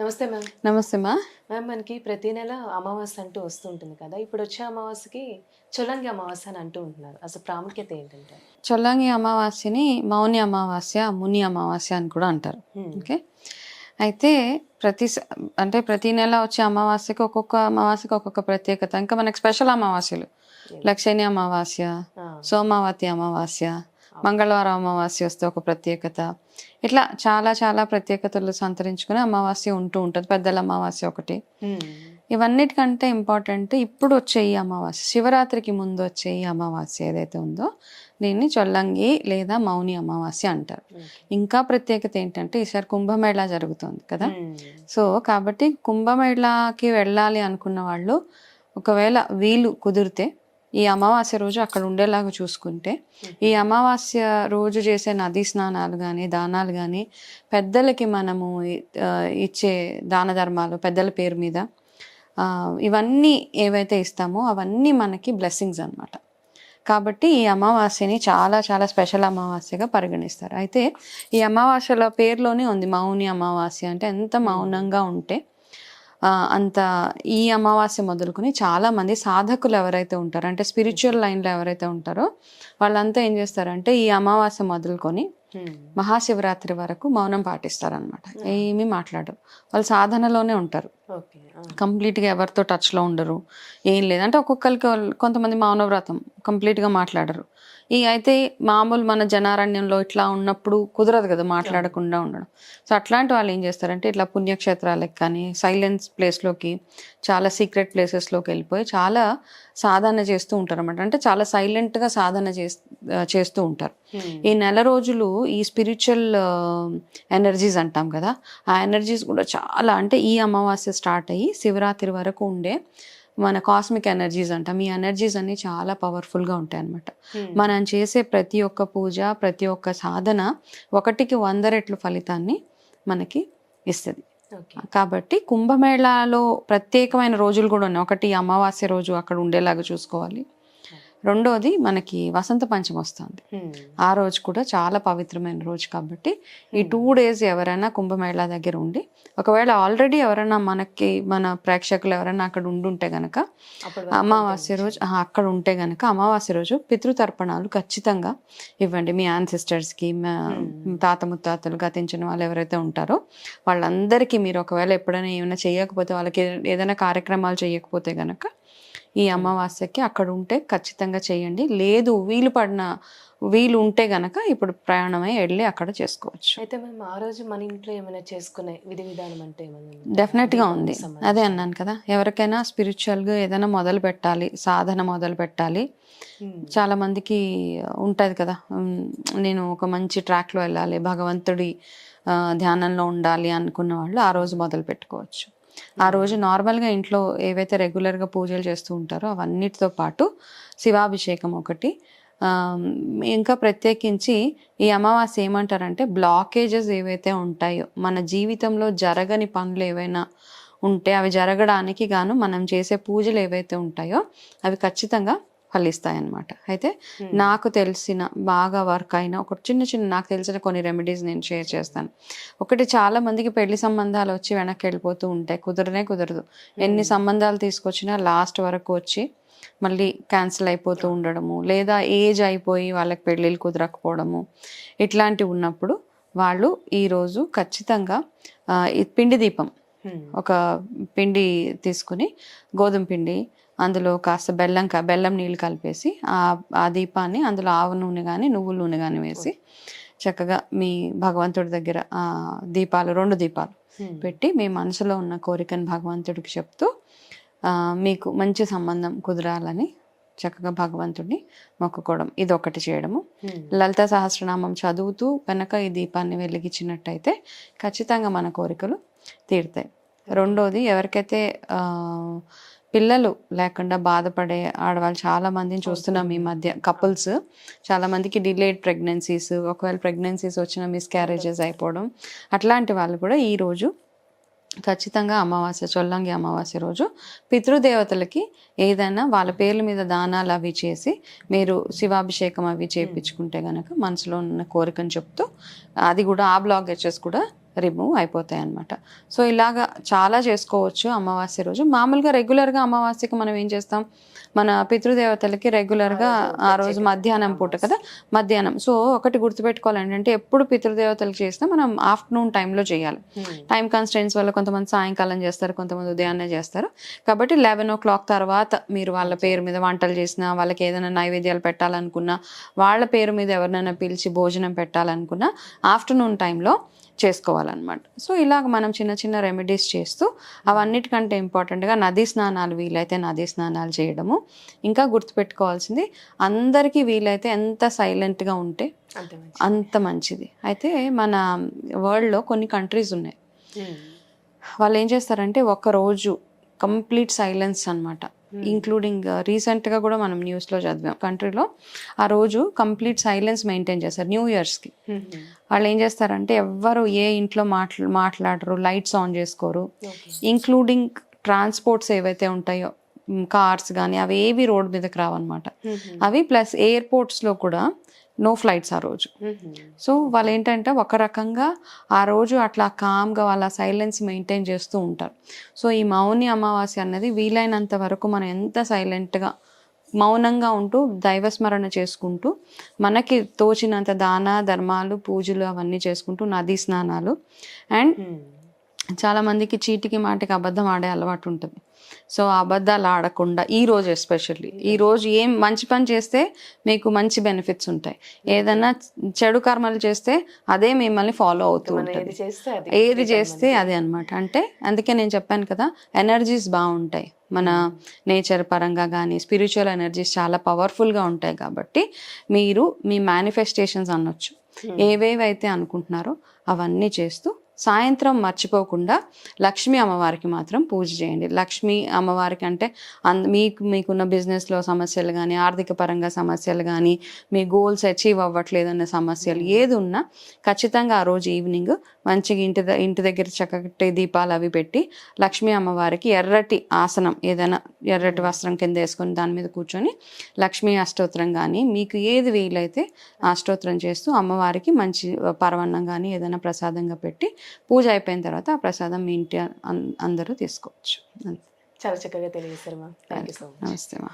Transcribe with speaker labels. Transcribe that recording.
Speaker 1: నమస్తే మ్యామ్.
Speaker 2: నమస్తే మా.
Speaker 1: మ్యామ్ మనకి ప్రతి నెల అమావాస్య అంటూ వస్తూ ఉంటుంది కదా. ఇప్పుడు వచ్చే అమావాస్యకి చొల్లంగి అమావాస్య అని అంటూ ఉంటున్నారు. అసలు ప్రాముఖ్యత ఏంటంటే?
Speaker 2: చొల్లంగి అమావాస్యని మౌని అమావాస్య ముని అమావాస్య అని కూడా అంటారు. ఓకే? అయితే ప్రతి అంటే ప్రతి నెల వచ్చే అమావాస్యకి ఒక్కొక్క అమావాస్యకి ఒక్కొక్క ప్రత్యేకత. ఇంకా మనకి స్పెషల్ అమావాస్యలు. లక్షణి అమావాస్య సోమావతి అమావాస్య మంగళవారం అమావాస్య వస్తే ఒక ప్రత్యేకత. ఇట్లా చాలా చాలా ప్రత్యేకతలు సంతరించుకుని అమావాస్య ఉంటూ ఉంటుంది పెద్దల అమావాస్య ఒకటి. ఇవన్నిటికంటే ఇంపార్టెంట్ ఇప్పుడు వచ్చే ఈ అమావాస్య శివరాత్రికి ముందు వచ్చే ఈ అమావాస్య ఏదైతే ఉందో దీన్ని చొల్లంగి లేదా మౌని అమావాస్య అంటారు. ఇంకా ప్రత్యేకత ఏంటంటే ఈసారి కుంభమేళా జరుగుతుంది కదా. సో కాబట్టి కుంభమేళాకి వెళ్ళాలి అనుకున్న వాళ్ళు ఒకవేళ వీలు కుదిరితే ఈ అమావాస్య రోజు అక్కడ ఉండేలాగా చూసుకుంటే ఈ అమావాస్య రోజు చేసే నదీ స్నానాలు కానీ దానాలు కానీ పెద్దలకి మనము ఇచ్చే దాన ధర్మాలు పెద్దల పేరు మీద ఇవన్నీ ఏవైతే ఇస్తామో అవన్నీ మనకి బ్లెస్సింగ్స్ అన్నమాట. కాబట్టి ఈ అమావాస్యని చాలా చాలా స్పెషల్ అమావాస్యగా పరిగణిస్తారు. అయితే ఈ అమావాస్యల పేరులోనే ఉంది మౌని అమావాస్య అంటే ఎంత మౌనంగా ఉంటే అంత ఈ అమావాస్య మొదలుకొని చాలా మంది సాధకులు ఎవరైతే ఉంటారో అంటే స్పిరిచువల్ లైన్లో ఎవరైతే ఉంటారో వాళ్ళంతా ఏం చేస్తారంటే ఈ అమావాస్య మొదలుకొని మహాశివరాత్రి వరకు మౌనం పాటిస్తారనమాట ఏమీ మాట్లాడరు. వాళ్ళు సాధనలోనే ఉంటారు. కంప్లీట్గా ఎవరితో టచ్లో ఉండరు. ఏం లేదు. అంటే ఒక్కొక్కరికి కొంతమంది మౌనవ్రతం కంప్లీట్గా మాట్లాడరు. ఈ అయితే మామూలు మన జనారణ్యంలో ఇట్లా ఉన్నప్పుడు కుదరదు కదా మాట్లాడకుండా ఉండడం. సో అట్లాంటి వాళ్ళు ఏం చేస్తారంటే ఇట్లా పుణ్యక్షేత్రాలకు కానీ సైలెన్స్ ప్లేస్లోకి చాలా సీక్రెట్ ప్లేసెస్లోకి వెళ్ళిపోయి చాలా సాధన చేస్తూ ఉంటారు అనమాట అంటే చాలా సైలెంట్గా సాధన చేస్తూ ఉంటారు. ఈ నెల రోజులు ఈ స్పిరిచువల్ ఎనర్జీస్ అంటాం కదా ఆ ఎనర్జీస్ కూడా చాలా అంటే ఈ అమావాస్య స్టార్ట్ అయ్యి శివరాత్రి వరకు ఉండే మన కాస్మిక్ ఎనర్జీస్ అంటాం ఈ ఎనర్జీస్ అన్ని చాలా పవర్ఫుల్గా ఉంటాయి అన్నమాట మనం చేసే ప్రతి ఒక్క పూజ ప్రతి ఒక్క సాధన ఒకటికి వంద రెట్లు ఫలితాన్ని మనకి ఇస్తుంది. కాబట్టి కుంభమేళాలో ప్రత్యేకమైన రోజులు కూడా ఉన్నాయి. ఒకటి అమావాస్య రోజు అక్కడ ఉండేలాగా చూసుకోవాలి. రెండోది మనకి వసంత పంచమి వస్తుంది. ఆ రోజు కూడా చాలా పవిత్రమైన రోజు కాబట్టి ఈ టూ డేస్ ఎవరైనా కుంభమేళా దగ్గర ఉండి ఒకవేళ ఆల్రెడీ ఎవరైనా మనకి మన ప్రేక్షకులు ఎవరైనా అక్కడ ఉండుంటే గనక అమావాస్య రోజు అక్కడ ఉంటే గనక అమావాస్య రోజు పితృతర్పణాలు ఖచ్చితంగా ఇవ్వండి. మీ యాన్సిస్టర్స్కి తాత ముత్తాతలు గతించిన వాళ్ళు ఎవరైతే ఉంటారో వాళ్ళందరికీ మీరు ఒకవేళ ఎప్పుడైనా ఏమైనా చేయకపోతే వాళ్ళకి ఏదైనా కార్యక్రమాలు చేయకపోతే గనక ఈ అమావాస్యకి అక్కడ ఉంటే ఖచ్చితంగా చేయండి. లేదు వీలు పడిన వీలు ఉంటే గనక ఇప్పుడు ప్రయాణమై వెళ్ళి అక్కడ చేసుకోవచ్చు.
Speaker 1: అయితే మనం ఆ రోజు మన ఇంట్లో ఏమైనా చేసుకునే విధి విధానం అంటే ఏమైనా
Speaker 2: డెఫినెట్గా ఉంది. అదే అన్నాను కదా. ఎవరికైనా స్పిరిచువల్గా ఏదైనా మొదలు పెట్టాలి సాధన మొదలు పెట్టాలి. చాలా మందికి ఉంటది కదా. నేను ఒక మంచి track లో వెళ్ళాలి భగవంతుడి ధ్యానంలో ఉండాలి అనుకున్న వాళ్ళు ఆ రోజు మొదలు పెట్టుకోవచ్చు. ఆ రోజు నార్మల్గా ఇంట్లో ఏవైతే రెగ్యులర్గా పూజలు చేస్తూ ఉంటారో అవన్నిటితో పాటు శివాభిషేకం ఒకటి. ఇంకా ప్రత్యేకించి ఈ అమావాస్య ఏమంటారంటే బ్లాకేజెస్ ఏవైతే ఉంటాయో మన జీవితంలో జరగని పనులు ఏవైనా ఉంటే అవి జరగడానికి గాను మనం చేసే పూజలు ఏవైతే ఉంటాయో అవి ఖచ్చితంగా ఫలిస్తాయి అన్నమాట అయితే నాకు తెలిసిన బాగా వర్క్ అయిన ఒక చిన్న చిన్న నాకు తెలిసిన కొన్ని రెమెడీస్ నేను షేర్ చేస్తాను. ఒకటి చాలా మందికి పెళ్ళి సంబంధాలు వచ్చి వెనక్కి వెళ్ళిపోతూ ఉంటాయి. కుదరనే కుదరదు. ఎన్ని సంబంధాలు తీసుకొచ్చినా లాస్ట్ వరకు వచ్చి మళ్ళీ క్యాన్సిల్ అయిపోతూ ఉండడము లేదా ఏజ్ అయిపోయి వాళ్ళకి పెళ్ళిళ్ళు కుదరకపోవడము ఇట్లాంటివి ఉన్నప్పుడు వాళ్ళు ఈరోజు ఖచ్చితంగా పిండి దీపం ఒక పిండి తీసుకుని గోధుమ పిండి అందులో కాస్త బెల్లం బెల్లం నీళ్ళు కలిపేసి ఆ ఆ దీపాన్ని అందులో ఆవు నూనె కానీ నువ్వుల నూనె కానీ వేసి చక్కగా మీ భగవంతుడి దగ్గర ఆ దీపాలు రెండు దీపాలు పెట్టి మీ మనసులో ఉన్న కోరికను భగవంతుడికి చెప్తూ మీకు మంచి సంబంధం కుదరాలని చక్కగా భగవంతుడిని మొక్కుకోవడం ఇది ఒకటి చేయడము లలిత సహస్రనామం చదువుతూ కనుక ఈ దీపాన్ని వెలిగించినట్టయితే ఖచ్చితంగా మన కోరికలు తీరుతాయి. రెండోది ఎవరికైతే ఆ, పిల్లలు లేకుండా బాధపడే ఆడవాళ్ళు చాలా మందిని చూస్తున్నాం ఈ మధ్య కపుల్స్ చాలా మందికి డిలేడ్ ప్రెగ్నెన్సీస్ ఒకవేళ ప్రెగ్నెన్సీస్ వచ్చిన మిస్క్యారేజెస్ అయిపోవడం. అట్లాంటి వాళ్ళు కూడా ఈ రోజు ఖచ్చితంగా అమావాస్య చొల్లంగి అమావాస్య రోజు పితృదేవతలకి ఏదైనా వాళ్ళ పేర్ల మీద దానాలు అవి చేసి మీరు శివాభిషేకం అవి చేయించుకుంటే కనుక మనసులో ఉన్న కోరికను చెప్తూ అది కూడా ఆ బ్లాగేజెస్ కూడా రిమూవ్ అయిపోతాయి అన్నమాట సో ఇలాగా చాలా చేసుకోవచ్చు అమావాస్య రోజు. మామూలుగా రెగ్యులర్గా అమావాస్యకి మనం ఏం చేస్తాం? మన పితృదేవతలకి రెగ్యులర్గా ఆ రోజు మధ్యాహ్నం పూట కదా? మధ్యాహ్నం. సో ఒకటి గుర్తుపెట్టుకోవాలి ఏంటంటే ఎప్పుడు పితృదేవతలకు చేసినా మనం ఆఫ్టర్నూన్ టైంలో చేయాలి. టైం కన్స్టెంట్స్ వల్ల కొంతమంది సాయంకాలం చేస్తారు కొంతమంది ఉదయాన్నే చేస్తారు. కాబట్టి లెవెన్ ఓ క్లాక్ తర్వాత మీరు వాళ్ళ పేరు మీద వంటలు చేసినా వాళ్ళకి ఏదైనా నైవేద్యాలు పెట్టాలనుకున్నా వాళ్ళ పేరు మీద ఎవరినైనా పిలిచి భోజనం పెట్టాలనుకున్నా ఆఫ్టర్నూన్ టైంలో చేసుకోవాలన్నమాట. సో ఇలాగ మనం చిన్న చిన్న రెమెడీస్ చేస్తూ అవన్నిటికంటే ఇంపార్టెంట్గా నదీ స్నానాలు వీలైతే నదీ స్నానాలు చేయడము. ఇంకా గుర్తుపెట్టుకోవాల్సింది అందరికీ వీలైతే ఎంత సైలెంట్గా ఉంటే
Speaker 1: అంతే మంచి
Speaker 2: అంత మంచిది. అయితే మన వరల్డ్లో కొన్ని కంట్రీస్ ఉన్నాయి. వాళ్ళు ఏం చేస్తారంటే ఒక రోజు కంప్లీట్ సైలెన్స్ అనమాట ఇంక్లూడింగ్ రీసెంట్గా కూడా మనం న్యూస్లో చదివాం కంట్రీలో ఆ రోజు కంప్లీట్ సైలెన్స్ మెయింటైన్ చేస్తారు న్యూ ఇయర్స్కి వాళ్ళు ఏం చేస్తారంటే ఎవ్వరు ఏ ఇంట్లో మాట్లా మాట్లాడరు లైట్స్ ఆన్ చేసుకోరు. ఇంక్లూడింగ్ ట్రాన్స్పోర్ట్స్ ఏవైతే ఉంటాయో కార్స్ కానీ అవి ఏవి రోడ్ మీదకి రావన్నమాట. అవి ప్లస్ ఎయిర్పోర్ట్స్లో కూడా నో ఫ్లైట్స్ ఆ రోజు. సో వాళ్ళు ఏంటంటే ఒక రకంగా ఆ రోజు అట్లా కామ్గా వాళ్ళ సైలెన్స్ మెయింటైన్ చేస్తూ ఉంటారు. సో ఈ మౌని అమావాస్య అన్నది వీలైనంత వరకు మనం ఎంత సైలెంట్గా మౌనంగా ఉంటూ దైవస్మరణ చేసుకుంటూ మనకి తోచినంత దాన ధర్మాలు పూజలు అవన్నీ చేసుకుంటూ నదీ స్నానాలు అండ్ చాలా మందికి చీటికి మాటికి అబద్ధం ఆడే అలవాటు ఉంటుంది. సో అబద్ధాలు ఆడకుండా ఈ రోజు ఎస్పెషల్లీ ఈ రోజు ఏం మంచి పని చేస్తే మీకు మంచి బెనిఫిట్స్ ఉంటాయి. ఏదైనా చెడు కర్మలు చేస్తే అదే మిమ్మల్ని ఫాలో అవుతూ ఉంటుంది. ఏది చేస్తే అదే అన్నమాట. అంటే అందుకే నేను చెప్పాను కదా ఎనర్జీస్ బాగుంటాయి. మన నేచర్ పరంగా కానీ స్పిరిచువల్ ఎనర్జీస్ చాలా పవర్ఫుల్గా ఉంటాయి కాబట్టి మీరు మీ మేనిఫెస్టేషన్స్ అనొచ్చు. ఏవేవైతే అనుకుంటున్నారో అవన్నీ చేస్తూ సాయంత్రం మర్చిపోకుండా లక్ష్మీ అమ్మవారికి మాత్రం పూజ చేయండి. లక్ష్మీ అమ్మవారికి అంటే అంద మీకు మీకున్న బిజినెస్లో సమస్యలు కానీ ఆర్థిక పరంగా సమస్యలు కానీ మీ గోల్స్ అచీవ్ అవ్వట్లేదన్న సమస్యలు ఏది ఉన్నా ఖచ్చితంగా ఆ రోజు ఈవినింగ్ మంచిగా ఇంటి ఇంటి దగ్గర చక్కటి దీపాలు అవి పెట్టి లక్ష్మీ అమ్మవారికి ఎర్రటి ఆసనం ఏదైనా ఎర్రటి వస్త్రం కింద వేసుకొని దాని మీద కూర్చొని లక్ష్మీ అష్టోత్తరం కానీ మీకు ఏది వీలైతే అష్టోత్తరం చేస్తూ అమ్మవారికి మంచి పరవన్నం కానీ ఏదైనా ప్రసాదంగా పెట్టి పూజ అయిపోయిన తర్వాత ఆ ప్రసాదం మీ ఇంటి అందరూ తీసుకోవచ్చు.
Speaker 1: చాలా చక్కగా తెలియజేశారు సో మచ్
Speaker 2: నమస్తే మా.